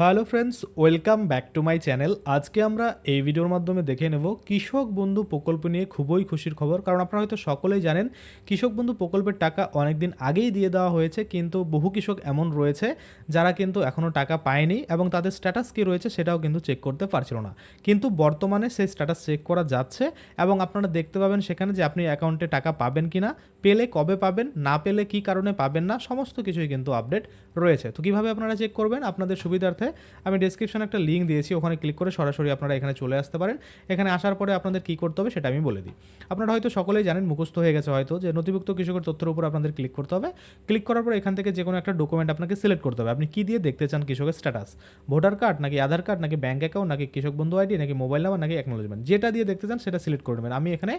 Hello friends welcome back to my channel আজকে আমরা এই ভিডিওর মাধ্যমে দেখে নেব কৃষক বন্ধু প্রকল্প নিয়ে খুবই খুশির খবর। কারণ আপনারা হয়তো সকলেই জানেন, কৃষক বন্ধু প্রকল্পের টাকা অনেক দিন আগেই দিয়ে দেওয়া হয়েছে, কিন্তু বহু কৃষক এমন রয়েছে যারা কিন্তু এখনও টাকা পায়নি এবং তাদের স্ট্যাটাস কী রয়েছে সেটাও কিন্তু চেক করতে পারছিল না। কিন্তু বর্তমানে সেই স্ট্যাটাস চেক করা যাচ্ছে এবং আপনারা দেখতে পাবেন সেখানে যে আপনি অ্যাকাউন্টে টাকা পাবেন কি না পেলে কবে পাবেন, না পেলে কি কারণে পাবেন না, সমস্ত কিছুই কিন্তু আপডেট রয়েছে। তো কীভাবে আপনারা চেক করবেন? আপনাদের সুবিধার্থে আমি ডিসক্রিপশনে একটা লিঙ্ক দিয়েছি, ওখানে ক্লিক করে সরাসরি আপনারা এখানে চলে আসতে পারেন। এখানে আসার পরে আপনাদের কী করতে হবে সেটা আমি বলে দিই। আপনারা হয়তো সকলেই জানেন, মুখস্থ হয়ে গেছে হয়তো, যে নথিভুক্ত কৃষকের তথ্যের উপর আপনাদের ক্লিক করতে হবে। ক্লিক করার পর এখান থেকে যে কোনো একটা ডকুমেন্ট আপনাকে সিলেক্ট করতে হবে। আপনি কী দিয়ে দেখতে চান কৃষকের স্ট্যাটাস ভোটার কার্ড নাকি আধার কার্ড নাকি ব্যাঙ্ক অ্যাকাউন্ট নাকি কৃষক বন্ধু আইডি নাকি মোবাইল নাম্বার নাকি অ্যাকনোলজমেন্ট যেটা দিয়ে দেখতে চান সেটা সিলেক্ট করে নেবেন। আমি এখানে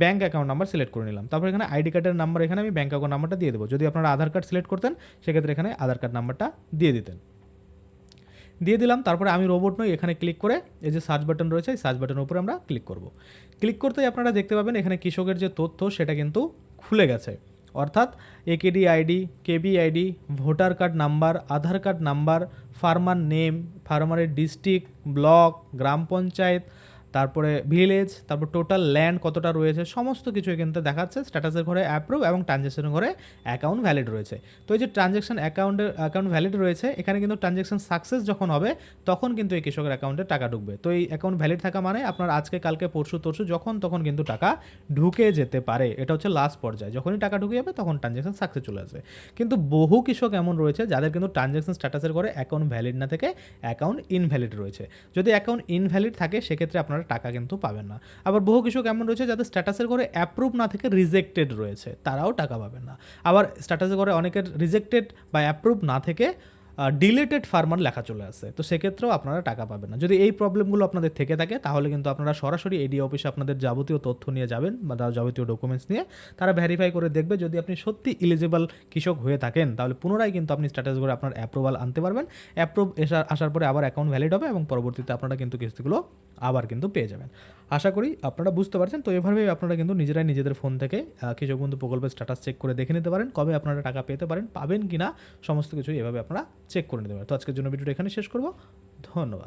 ব্যাঙ্ক অ্যাকাউন্ট নাম্বার সিলেক্ট করে নিলাম। তারপর এখানে আইডি কার্ডের নাম্বার এখানে আমি ব্যাঙ্ক অ্যাকাউন্ট নাম্বারটা দিয়ে দেবো। যদি আপনারা আধার কার্ড সিলেক্ট করতেন, সেক্ষেত্রে এখানে আধার কার্ড নাম্বারটা দিয়ে দিতেন। দিয়ে দিলাম, তারপরে আমি রোবট নই, এখানে ক্লিক করে এই যে সার্চ বাটন রয়েছে, এই সার্চ বাটনের উপরে আমরা ক্লিক করব। ক্লিক করতেই আপনারা দেখতে পাবেন এখানে কৃষকের যে তথ্য, সেটা কিন্তু খুলে গেছে। অর্থাৎ একেডি আইডি কেবি ID voter card number, Aadhaar card number farmer name ফার্মারের district block গ্রাম পঞ্চায়েত তারপরে ভিলেজ তারপর টোটাল ল্যান্ড কতটা রয়েছে, সমস্ত কিছু কিন্তু দেখাচ্ছে স্ট্যাটাসের ঘরে অ্যাপ্রুভ এবং ট্রানজ্যাকশনের ঘরে অ্যাকাউন্ট ভ্যালিড রয়েছে। তো এই যে ট্রানজ্যাকশন অ্যাকাউন্টের অ্যাকাউন্ট ভ্যালিড রয়েছে, এখানে কিন্তু ট্রানজ্যাকশন সাকসেস যখন হবে, তখন কিন্তু এই কৃষকের অ্যাকাউন্টে টাকা ঢুকবে। তো এই অ্যাকাউন্ট ভ্যালিড থাকা মানে আপনার আজকে, কালকে, পরশু, তরশু, যখন তখন কিন্তু টাকা ঢুকে যেতে পারে। এটা হচ্ছে লাস্ট পর্যায়ে। যখনই টাকা ঢুকে যাবে, তখন ট্রানজ্যাকশন সাকসেস চলে আসবে। কিন্তু বহু কৃষক এমন রয়েছে, যাদের কিন্তু ট্রানজ্যাকশন স্ট্যাটাসের ঘরে অ্যাকাউন্ট ভ্যালিড না থেকে অ্যাকাউন্ট ইনভ্যালিড রয়েছে। যদি অ্যাকাউন্ট ইনভ্যালিড থাকে, সেক্ষেত্রে আপনারা টাকা কিন্তু পাবেন না। আবার বহু কৃষক এমন রয়েছে যাদের স্ট্যাটাসের ঘরে অ্যাপ্রুভ না থেকে রিজেক্টেড রয়েছে, তারাও টাকা পাবেন না। আবার স্ট্যাটাসের ঘরে অনেকের রিজেক্টেড বা অ্যাপ্রুভ না থেকে ডিলেটেড ফার্মার লেখা চলে আসে। তো সেক্ষেত্রেও আপনারা টাকা পাবেন না। যদি এই প্রবলেমগুলো আপনাদের থেকে থাকে, তাহলে কিন্তু আপনারা সরাসরি এডি অফিসে আপনাদের যাবতীয় তথ্য নিয়ে যাবেন বা যাবতীয় ডকুমেন্টস নিয়ে। তারা ভেরিফাই করে দেখবে যদি আপনি সত্যি ইলিজিবল কৃষক হয়ে থাকেন, তাহলে পুনরায় কিন্তু আপনি স্ট্যাটাস করে আপনার অ্যাপ্রুভাল আনতে পারবেন। অ্যাপ্রুভ আসার পরে আবার অ্যাকাউন্ট ভ্যালিড হবে এবং পরবর্তীতে আপনারা কিন্তু কিস্তিগুলো আবার কিন্তু পেয়ে যাবেন। আশা করি আপনারা বুঝতে পারছেন। তো এভাবেই আপনারা কিন্তু নিজেরাই নিজেদের ফোন থেকে কিছু কৃষক বন্ধু প্রকল্পের স্ট্যাটাস চেক করে দেখে নিতে পারেন, কবে আপনারা টাকা পেতে পারেন, পাবেন কি না সমস্ত কিছু এভাবে আপনারা চেক করে নিতে পারেন। তো আজকের জন্য ভিডিওটা এখানে শেষ করব। ধন্যবাদ।